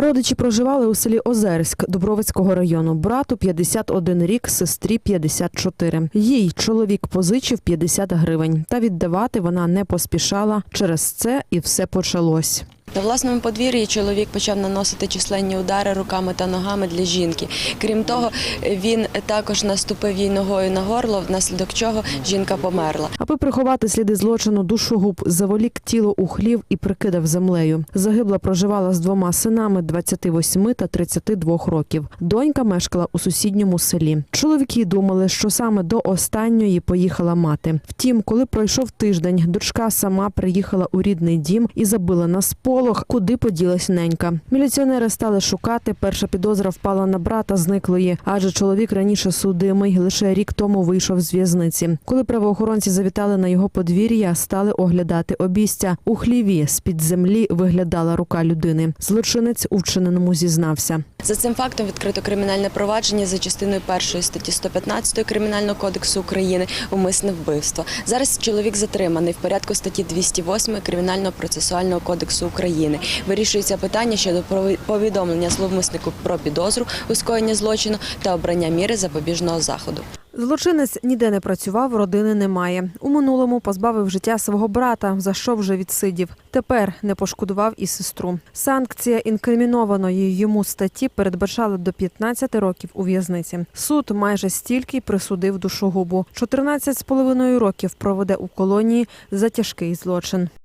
Родичі проживали у селі Озерськ Дубровицького району. Брату 51 рік, сестрі 54. Їй чоловік позичив 50 гривень. Та віддавати вона не поспішала. Через це і все почалось. На власному подвір'ї чоловік почав наносити численні удари руками та ногами для жінки. Крім того, він також наступив їй ногою на горло, внаслідок чого жінка померла. Аби приховати сліди злочину, душогуб заволік тіло у хлів і прикидав землею. Загибла проживала з двома синами 28 та 32 років. Донька мешкала у сусідньому селі. Чоловіки думали, що саме до останньої поїхала мати. Втім, коли пройшов тиждень, дочка сама приїхала у рідний дім і забила на сполох, куди поділась ненька. Міліціонери стали шукати. Перша підозра впала на брата зниклої, адже чоловік раніше судимий лише рік тому вийшов з в'язниці. Коли правоохоронці завітали на його подвір'я, стали оглядати обійстя. У хліві з під землі виглядала рука людини. Злочинець у вчиненому зізнався. За цим фактом відкрито кримінальне провадження за частиною першої статті 115 Кримінального кодексу України умисне вбивство. Зараз чоловік затриманий в порядку статті 208 Кримінального процесуального кодексу України. Вирішується питання щодо повідомлення зловмиснику про підозру у скоєнні злочину та обрання міри запобіжного заходу. Злочинець ніде не працював, родини немає. У минулому позбавив життя свого брата, за що вже відсидів. Тепер не пошкодував і сестру. Санкція інкримінованої йому статті передбачала до 15 років у в'язниці. Суд майже стільки присудив душогубу. 14 з половиною років проведе у колонії за тяжкий злочин.